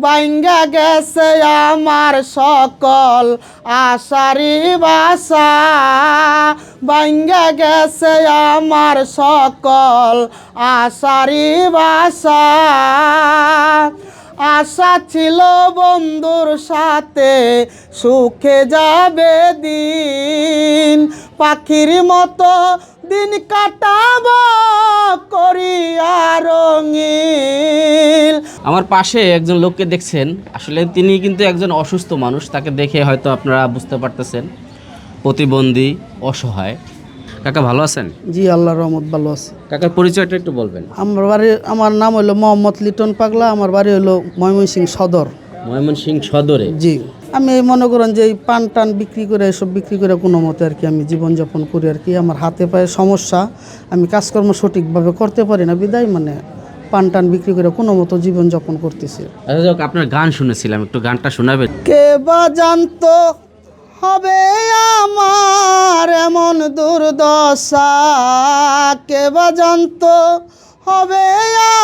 বাইঙ্গা গেছে আমার সকল আশারি বাসা। বাইঙ্গা গেছে আমার সকল আশারি বাসা। আশা ছিল বন্ধুর সাথে সুখে যাবে দিন। পাখির মতো দিন কাটাব। আমার পাশে একজন লোককে দেখছেন। আসলে তিনি কিন্তু একজন অসুস্থ মানুষ তাকে দেখে হয়তো আপনারা বুঝতে পারতেছেন। প্রতিবন্ধী অসহায়। কাকা ভালো আছেন? জি আল্লাহ রহমত ভালো আছে। কাকার পরিচয়টা একটু বলবেন। আমার বাড়ি আমার নাম হলো মোহাম্মদ লিটন পাগলা আমার বাড়ি হলো ময়মনসিং সদর। ময়মনসিং সদরে? জি আমি এই মনে করেন যে এই পান টান বিক্রি করে এসব বিক্রি করে কোনো মতে আর কি আমি জীবনযাপন করি আর কি। আমার হাতে পায়ে সমস্যা আমি কাজকর্ম সঠিকভাবে করতে পারি না বিদায় মানে পান টান বিক্রি করে কোনো মতো জীবনযাপন করতেছি। আচ্ছা যাক, আপনার গান শুনেছিলাম একটু গানটা শোনাবেন। কে বা জানতো? হবে আমার এমন দুর্দশা। কে বা জানতো? হবে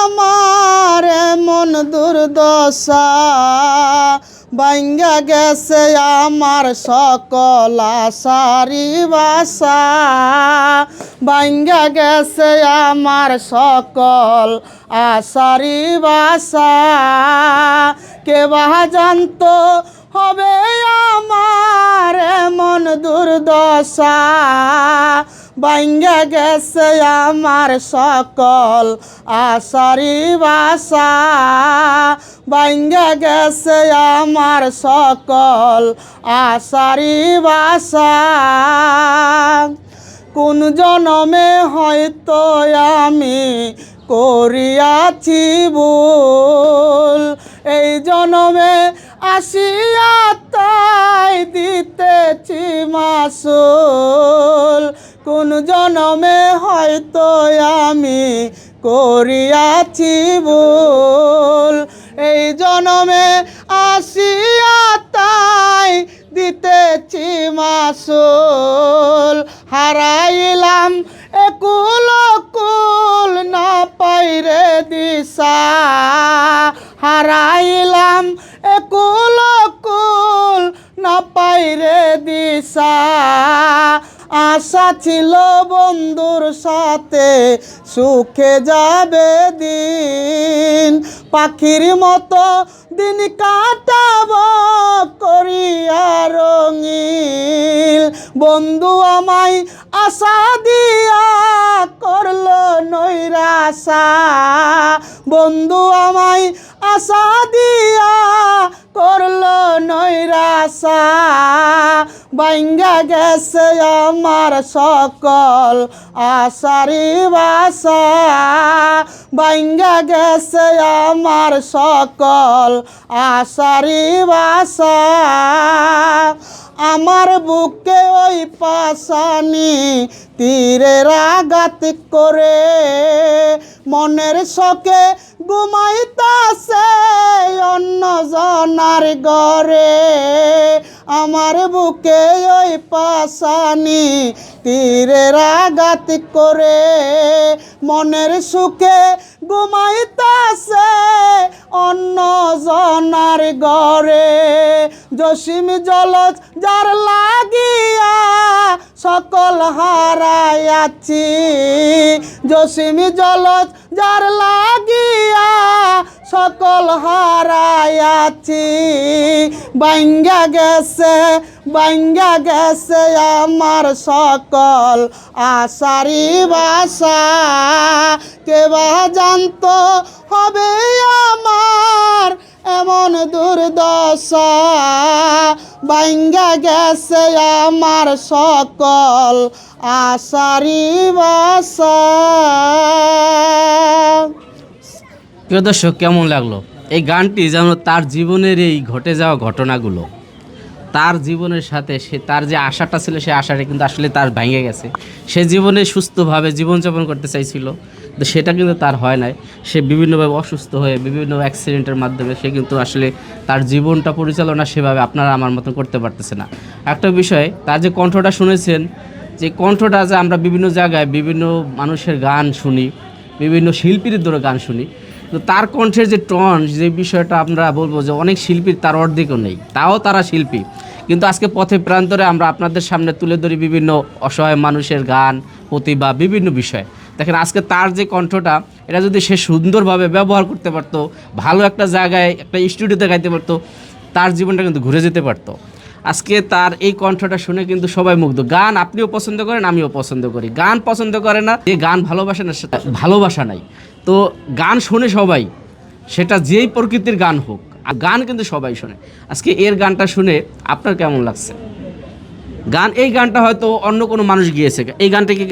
আমার এমন দুর্দশা। বাইঙ্গা গেছে আমার সকলা আশারি বাসা। বাইঙ্গা গেছে আমার সকল আশারি বাসা। কে বাহা জানতো হবে আমার এমন দুর্দশা। বাইঙ্গা গেছে আমার সকল আশারি বাসা। বাইঙ্গা গেছে আমার সকল আশারি বাসা। কোন জনমে হয়তো আমি করিয়াছি ভুল। এই জনমে আসিয়া তাই দিতেছি মাসুল। কোন জনমে হয়তো আমি করিয়াছি ভুল। এই জনমে আসিয়া তাই দিতেছি মাসুল। হারাইলাম একুল কুল, না পাইরে দিশা। হারাইলাম আশা ছিল বন্ধুর সাথে, সুখে যাবে দিন। পাখির মতো দিন কাটাব করিয়া রঙিল। বন্ধু আমায় আশা দিয়া করল নৈরাশা। বন্ধু আমায় আশা দিয়া করল নৈরাশা। বাইঙ্গা গেছে আমার সকল আশারি বাসা। বাইঙ্গা গেছে আমার সকল আশারি বাসা। আমার বুকে ওই পাশানি তীরের আঘাত করে। মনের শোকে ঘুমাইতাছে অন্য জনার ঘরে। আমার বুকে ওই পাশানি তীরের আঘাত করে। মনের সুখে ঘুমাইতাছে অন্য জনার গড়ে জসিম জলজ যার লাগিয়া সকল হারাইয়াছি। জসিম জলজ যার লাগিয়া সকল হারাইয়াছি বাইঙ্গা গেছে বাইঙ্গা গেছে আমার সকল আশারি বাসা। কেবা জানতো হবে আমার এমন দুর্দশা। বাইঙ্গা গেছে আমার সকল আশারি বাসা। প্রিয় দর্শক, কেমন লাগল? এই গানটি যেন তার জীবনের এই ঘটে যাওয়া ঘটনাগুলো, তার জীবনের সাথে সে তার যে আশাটা ছিল সেই আশাটা কিন্তু আসলে তার ভেঙে গেছে। সে জীবনে সুস্থভাবে জীবনযাপন করতে চাইছিল, তো সেটা কিন্তু তার হয় নাই। সে বিভিন্নভাবে অসুস্থ হয়ে বিভিন্ন অ্যাক্সিডেন্টের মাধ্যমে সে কিন্তু আসলে তার জীবনটা পরিচালনা সেভাবে আপনারা আমার মতন করতে পারতেছে না। একটা বিষয়, তার যে কণ্ঠটা শুনেছেন, যে কণ্ঠটা যে আমরা বিভিন্ন জায়গায় বিভিন্ন মানুষের গান শুনি, বিভিন্ন শিল্পীর ধরে গান শুনি তো তার কণ্ঠের যে টন যে বিষয়টা আমরা বলব যে অনেক শিল্পীর তার অর্ধেকও নেই, তাও তারা শিল্পী। কিন্তু আজকে পথে প্রান্তরে আমরা আপনাদের সামনে তুলে ধরি বিভিন্ন অসহায় মানুষের গান, প্রতিভা, বিভিন্ন বিষয়। দেখেন, আজকে তার যে কণ্ঠটা, এটা যদি সে সুন্দরভাবে ব্যবহার করতে পারতো, ভালো একটা জায়গায়, একটা স্টুডিওতে গাইতে পারতো, তার জীবনটা কিন্তু ঘুরে যেতে পারতো। আজকে তার এই কণ্ঠটা শুনে কিন্তু সবাই মুগ্ধ। গান আপনিও পছন্দ করেন, আমিও পছন্দ করি। গান পছন্দ করে না, যে গান ভালোবাসে না ভালোবাসা নাই। তো গান শোনে সবাই সেটা যেই প্রকৃতির গান হোক আর গান কিন্তু সবাই শোনে। আজকে এর গানটা শুনে আপনার কেমন লাগছে? গান এই গানটা হয়তো অন্য কোনো মানুষ গিয়েছে এই গানটা কি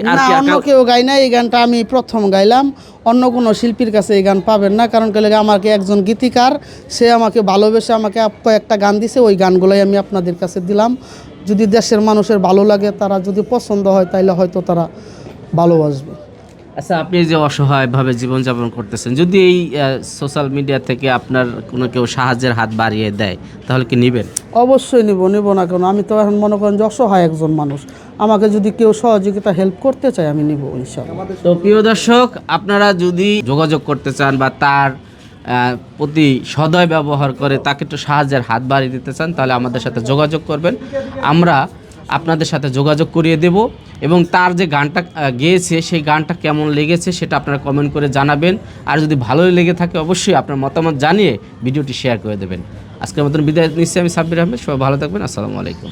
অন্য কেউ গায় না এই গানটা আমি প্রথম গাইলাম। অন্য কোনো শিল্পীর কাছে এই গান পাবেন না কারণ কেলে আমাকে একজন গীতিকার সে আমাকে ভালোবেসে আমাকে কয়েকটা গান দিছে ওই গানগুলোই আমি আপনাদের কাছে দিলাম। যদি দেশের মানুষের ভালো লাগে তারা যদি পছন্দ হয় তাহলে হয়তো তারা ভালোবাসবে। আচ্ছা আপনি যে অসহায়ভাবে জীবনযাপন করতেছেন যদি এই সোশ্যাল মিডিয়া থেকে আপনার কোনো কেউ সাহায্যের হাত বাড়িয়ে দেয় তাহলে কি নেবেন? অবশ্যই নিব নিব না কেন? আমি তো এখন মনে করেন যে অসহায় একজন মানুষ। আমাকে যদি কেউ সহযোগিতা হেল্প করতে চায় আমি নিব ইনশাল্লাহ তো প্রিয় দর্শক আপনারা যদি যোগাযোগ করতে চান বা তার প্রতি সদয় ব্যবহার করে তাকে একটু সাহায্যের হাত বাড়িয়ে দিতে চান তাহলে আমাদের সাথে যোগাযোগ করবেন। আমরা আপনাদের সাথে যোগাযোগ করিয়ে দেব এবং তার যে গানটা গেয়েছে, সেই গানটা কেমন লেগেছে সেটা আপনারা কমেন্ট করে জানাবেন। আর যদি ভালোই লেগে থাকে অবশ্যই আপনার মতামত জানিয়ে ভিডিওটি শেয়ার করে দেবেন। আজকের মতন বিদায় নিশ্চয়ই আমি সাব্বির আহমেদ, সবাই ভালো থাকবেন, আসসালামু আলাইকুম।